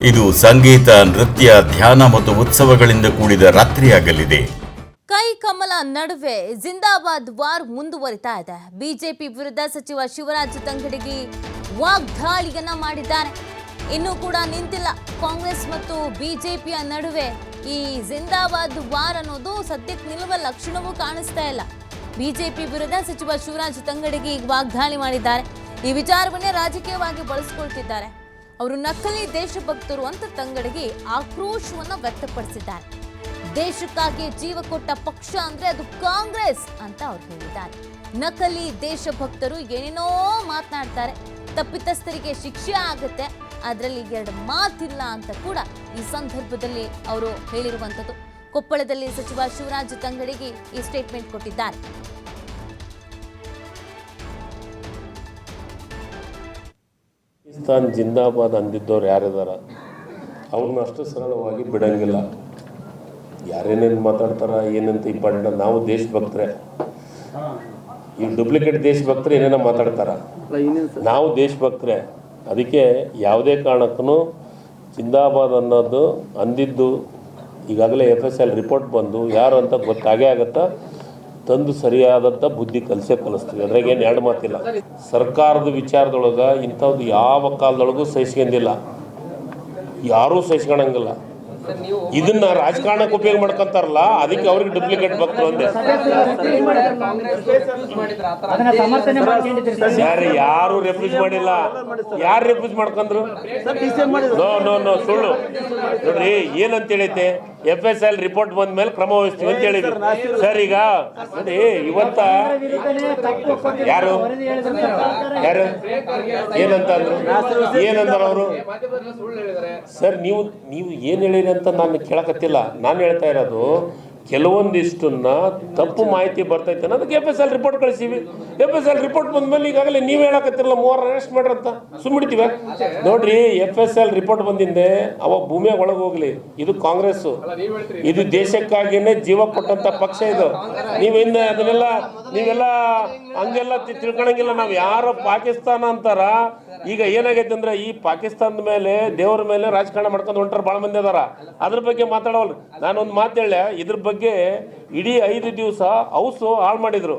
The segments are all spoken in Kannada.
ಇದು ಸಂಗೀತ, ನೃತ್ಯ, ಧ್ಯಾನ ಮತ್ತು ಉತ್ಸವಗಳಿಂದ ಕೂಡಿದ ರಾತ್ರಿಯಾಗಲಿದೆ. ಕೈ ಕಮಲ ನಡುವೆ ಜಿಂದಾಬಾದ್ ವಾರ್ ಮುಂದುವರಿತಾ ಇದೆ. ಬಿಜೆಪಿ ವಿರುದ್ಧ ಸಚಿವ ಶಿವರಾಜ್ ತಂಗಡಿಗೆ ವಾಗ್ದಾಳಿಯನ್ನ ಮಾಡಿದ್ದಾರೆ. ಇನ್ನೂ ಕೂಡ ನಿಂತಿಲ್ಲ. ಕಾಂಗ್ರೆಸ್ ಮತ್ತು ಬಿಜೆಪಿಯ ನಡುವೆ ಈ ಜಿಂದಾಬಾದ್ ವಾರ್ ಅನ್ನೋದು ಸದ್ಯಕ್ಕೆ ನಿಲ್ಲುವ ಲಕ್ಷಣವೂ ಕಾಣಿಸ್ತಾ ಇಲ್ಲ. ಬಿಜೆಪಿ ವಿರುದ್ಧ ಸಚಿವ ಶಿವರಾಜ್ ತಂಗಡಗಿ ವಾಗ್ದಾಳಿ ಮಾಡಿದ್ದಾರೆ. ಈ ವಿಚಾರವನ್ನೇ ರಾಜಕೀಯವಾಗಿ ಬಳಸಿಕೊಳ್ತಿದ್ದಾರೆ. ಅವರು ನಕಲಿ ದೇಶಭಕ್ತರು ಅಂತ ತಂಗಡಿಗೆ ಆಕ್ರೋಶವನ್ನು ವ್ಯಕ್ತಪಡಿಸಿದ್ದಾರೆ. ದೇಶಕ್ಕಾಗಿ ಜೀವ ಕೊಟ್ಟ ಪಕ್ಷ ಅಂದ್ರೆ ಅದು ಕಾಂಗ್ರೆಸ್ ಅಂತ ಅವ್ರು ಹೇಳಿದ್ದಾರೆ. ನಕಲಿ ದೇಶಭಕ್ತರು ಏನೇನೋ ಮಾತನಾಡ್ತಾರೆ. ತಪ್ಪಿತಸ್ಥರಿಗೆ ಶಿಕ್ಷೆ ಆಗುತ್ತೆ. ಅದರಲ್ಲಿ ಎರಡು ಮಾತಿಲ್ಲ ಅಂತ ಕೂಡ ಈ ಸಂದರ್ಭದಲ್ಲಿ ಅವರು ಹೇಳಿರುವಂಥದ್ದು. ಕೊಪ್ಪಳದಲ್ಲಿ ಸಚಿವ ಶಿವರಾಜ್ ತಂಗಡಿಗೆ ಈ ಸ್ಟೇಟ್ಮೆಂಟ್ ಕೊಟ್ಟಿದ್ದಾರೆ. ಪಾಕಿಸ್ತಾನ್ ಜಿಂದಾಬಾದ್ ಅಂದಿದ್ದವ್ರು ಯಾರಿದಾರ? ಅವ್ರನ್ನ ಅಷ್ಟು ಸರಳವಾಗಿ ಬಿಡಂಗಿಲ್ಲ. ಯಾರೇನೇನು ಮಾತಾಡ್ತಾರ, ಏನಂತ ಇಂಪಾರ್ಟೆಂಟ್ ನಾವು ದೇಶಭಕ್ತರೆ. ಈ ಡೂಪ್ಲಿಕೇಟ್ ದೇಶಭಕ್ತರು ಏನೇನೋ ಮಾತಾಡ್ತಾರ. ನಾವು ದೇಶಭಕ್ತರೆ. ಅದಕ್ಕೆ ಯಾವುದೇ ಕಾರಣಕ್ಕೂ ಜಿಂದಾಬಾದ್ ಅನ್ನೋದು ಅಂದಿದ್ದು ಈಗಾಗಲೇ ಎಫ್ ಎಸ್ ಎಲ್ ರಿಪೋರ್ಟ್ ಬಂದು ಯಾರು ಅಂತ ಗೊತ್ತಾಗೇ ಆಗತ್ತಾ? ತಂದು ಸರಿಯಾದಂಥ ಬುದ್ಧಿ ಕಲಿಸೇ ಕಲಿಸ್ತೀವಿ ಅದ್ರಾಗ ಏನು ಎರಡು ಮಾತಿಲ್ಲ. ಸರ್ಕಾರದ ವಿಚಾರದೊಳಗೆ ಇಂಥದ್ದು ಯಾವ ಕಾಲದೊಳಗೂ ಸಹಿಸ್ಕೊಂಡಿಲ್ಲ. ಯಾರೂ ಸಹಿಸ್ಕೊಳಂಗಿಲ್ಲ. ಇದನ್ನ ರಾಜಕಾರಣಕ್ಕೆ ಉಪಯೋಗ ಮಾಡ್ಕೊಂತಾರಲ್ಲ ಅದಕ್ಕೆ ಅವ್ರಿಗೆ ಡೂಪ್ಲಿಕೇಟ್ ಭಕ್ತರು ಅಂದೆ. ಯಾರು ಯಾರು ರೆಫ್ಯೂಸ್ ಮಾಡಿಲ್ಲ. ಯಾರು ರೆಫ್ಯೂಸ್ ಮಾಡ್ಕೊಂಡ್ರು? ನೋ ನೋ ನೋ ಸುಳ್ಳು. ನೋಡ್ರಿ ಏನಂತ ಹೇಳೈತೆ ಎಫ್ ಎಸ್ ಎಲ್ ರಿಪೋರ್ಟ್ ಬಂದ ಮೇಲೆ ಕ್ರಮ ವಹಿಸ್ತೀವಿ ಅಂತ ಹೇಳಿದ್ರು ಸರ್ ಈಗ ನೋಡಿ ಇವತ್ತ ಯಾರು? ಯಾರು? ಏನಂತ ಅಂದ್ರು? ಏನಂದ್ರ ಅವರು? ಸರ್ ನೀವು ನೀವು ಏನು ಹೇಳಿರಿ ಅಂತ ನಾನು ಕೇಳಕತ್ತಿಲ್ಲ. ನಾನು ಹೇಳ್ತಾ ಇರೋದು ಕೆಲವೊಂದಿಷ್ಟನ್ನ ತಪ್ಪು ಮಾಹಿತಿ ಬರ್ತೈತೆ ಅದಕ್ಕೆ ಎಫ್ ಎಸ್ ಎಲ್ ರಿಪೋರ್ಟ್ ಕಳಿಸೀವಿ ಎಫ್ ಎಸ್ ಎಲ್ ರಿಪೋರ್ಟ್ ಬಂದ್ಮೇಲೆ ಈಗಾಗಲೇ ನೀವು ಹೇಳಕತ್ತಿರಲ್ಲ, ಮೂವರು ಅರೆಸ್ಟ್ ಮಾಡ್ರಂತ. ಸುಮ್ಮಿಡ್ತೀವ ನೋಡ್ರಿ ಎಫ್ ಎಸ್ ಎಲ್ ರಿಪೋರ್ಟ್ ಬಂದಿಂದೆ ಅವ ಭೂಮಿಯ ಒಳಗೆ ಹೋಗ್ಲಿ. ಇದು ಕಾಂಗ್ರೆಸ್. ಇದು ದೇಶಕ್ಕಾಗಿನೇ ಜೀವ ಕೊಟ್ಟಂತ ಪಕ್ಷ ಇದು. ನೀವಿಂದ ಅದನ್ನೆಲ್ಲ, ನೀವೆಲ್ಲ ಹಂಗೆಲ್ಲ ತಿಳ್ಕೊಳಂಗಿಲ್ಲ ನಾವು ಯಾರು ಪಾಕಿಸ್ತಾನ ಅಂತಾರ. ಈಗ ಏನಾಗೈತೆ ಅಂದ್ರೆ ಈ ಪಾಕಿಸ್ತಾನದ ಮೇಲೆ, ದೇವ್ರ ಮೇಲೆ ರಾಜಕಾರಣ ಮಾಡ್ಕೊಂಡು ಹೊಂಟಾರ ಭಾಳ ಮಂದಿ ಅದಾರ. ಅದ್ರ ಬಗ್ಗೆ ಮಾತಾಡವಲ್ರಿ. ನಾನೊಂದು ಮಾತು ಹೇಳ ಇದ್ರ ಬಗ್ಗೆ ಇಡೀ ಐದು ದಿವಸ ಹೌಸು ಹಾಳು ಮಾಡಿದ್ರು.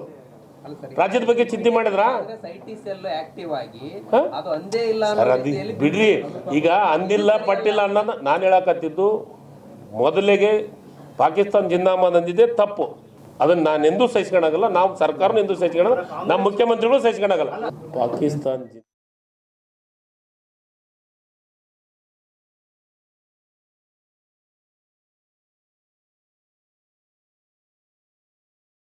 ರಾಜ್ಯದ ಬಗ್ಗೆ ಚಿಂತೆ ಮಾಡಿದ್ರಾ? ಐಟಿ ಸೆಲ್ ಆಕ್ಟಿವ್ ಆಗಿ ಅದು ಅಂದೇ ಇಲ್ಲ ಅನ್ನೋ ರೀತಿಯಲ್ಲಿ ಬಿಡ್ರಿ ಈಗ ಅಂದಿಲ್ಲ ಪಟ್ಟಿಲ್ಲ ಅನ್ನೋದು ನಾನು ಹೇಳಕತ್ತಿದ್ದು ಮೊದಲಿಗೆ ಪಾಕಿಸ್ತಾನ ಜಿಂದಾಬಾದ್ ಅಂದಿದ್ದೆ ತಪ್ಪು. ಅದನ್ನ ನಾನು ಎಂದೂ ಸಹಿಸ್ಕೊಳಗಲ್ಲ ನಾವು ಸರ್ಕಾರನೂ ಎಂದೂ ಸಹಿಸ್ಕೊಳಲ್ಲ ನಮ್ಮ ಮುಖ್ಯಮಂತ್ರಿಗಳು ಸಹಿಸ್ಕೊಳಗಲ್ಲ ಪಾಕಿಸ್ತಾನ್